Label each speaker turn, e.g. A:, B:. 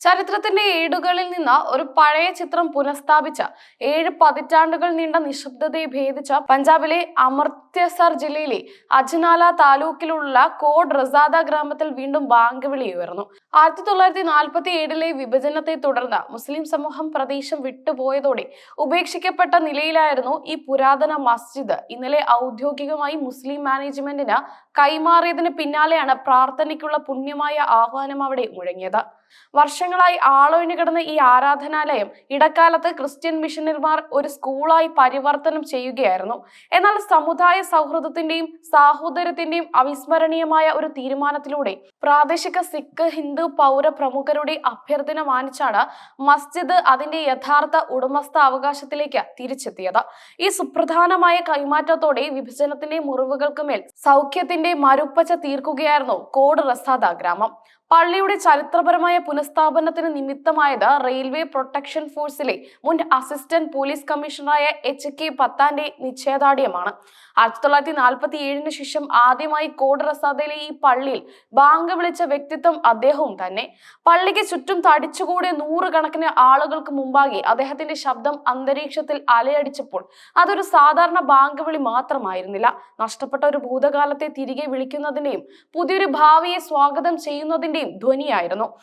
A: ചരിത്രത്തിന്റെ ഏടുകളിൽ നിന്ന് ഒരു പഴയ ചിത്രം പുനഃസ്ഥാപിച്ച ഏഴ് പതിറ്റാണ്ടുകൾ നീണ്ട നിശബ്ദതയെ ഭേദിച്ച പഞ്ചാബിലെ അമൃത്സർ ജില്ലയിലെ അജ്നാല താലൂക്കിലുള്ള കോഡ് റസാദ ഗ്രാമത്തിൽ വീണ്ടും ബാങ്ക് വിളി ഉയർന്നു. ആയിരത്തി തൊള്ളായിരത്തി നാൽപ്പത്തി ഏഴിലെ വിഭജനത്തെ തുടർന്ന് മുസ്ലിം സമൂഹം പ്രദേശം വിട്ടുപോയതോടെ ഉപേക്ഷിക്കപ്പെട്ട നിലയിലായിരുന്നു ഈ പുരാതന മസ്ജിദ്. ഇന്നലെ ഔദ്യോഗികമായി മുസ്ലിം മാനേജ്മെന്റിന് കൈമാറിയതിന് പിന്നാലെയാണ് പ്രാർത്ഥനയ്ക്കുള്ള പുണ്യമായ ആഹ്വാനം അവിടെ മുഴങ്ങിയത്. വർഷങ്ങളായി ആളൊഴിഞ്ഞു കിടന്ന ഈ ആരാധനാലയം ഇടക്കാലത്ത് ക്രിസ്ത്യൻ മിഷനറിമാർ ഒരു സ്കൂളായി പരിവർത്തനം ചെയ്യുകയായിരുന്നു. എന്നാൽ സമുദായ സൗഹൃദത്തിന്റെയും സാഹോദര്യത്തിന്റെയും അവിസ്മരണീയമായ ഒരു തീരുമാനത്തിലൂടെ പ്രാദേശിക സിഖ് ഹിന്ദു പൗര പ്രമുഖരുടെ അഭ്യർത്ഥന മാനിച്ചാണ് മസ്ജിദ് അതിന്റെ യഥാർത്ഥ ഉടമസ്ഥ അവകാശത്തിലേക്ക് തിരിച്ചെത്തിയത്. ഈ സുപ്രധാനമായ കൈമാറ്റത്തോടെ വിഭജനത്തിന്റെ മുറിവുകൾക്ക് മേൽ സൗഖ്യത്തിന്റെ മരുപ്പച്ച തീർക്കുകയായിരുന്നു കോട് റസാദ ഗ്രാമം. പള്ളിയുടെ ചരിത്രപരമായ പുനഃസ്ഥാപനത്തിന് നിമിത്തമായത് റെയിൽവേ പ്രൊട്ടക്ഷൻ ഫോഴ്സിലെ മുൻ അസിസ്റ്റന്റ് പോലീസ് കമ്മീഷണറായ എച്ച് കെ പത്താന്റെ നിശ്ചയദാർഢ്യമാണ്. ആയിരത്തി തൊള്ളായിരത്തി നാൽപ്പത്തി ഏഴിന് ശേഷം ആദ്യമായി കോഡ് റസാദയിലെ ഈ പള്ളിയിൽ ബാങ്ക് വിളിച്ച വ്യക്തിത്വം അദ്ദേഹവും തന്നെ. പള്ളിക്ക് ചുറ്റും തടിച്ചുകൂടിയ നൂറുകണക്കിന് ആളുകൾക്ക് മുമ്പാകെ അദ്ദേഹത്തിന്റെ ശബ്ദം അന്തരീക്ഷത്തിൽ അലയടിച്ചപ്പോൾ അതൊരു സാധാരണ ബാങ്ക് വിളി മാത്രമായിരുന്നില്ല. നഷ്ടപ്പെട്ട ഒരു ഭൂതകാലത്തെ തിരികെ വിളിക്കുന്നതിന്റെയും പുതിയൊരു ഭാവിയെ സ്വാഗതം ചെയ്യുന്നതിന്റെയും ധ്വനിയായിരുന്നു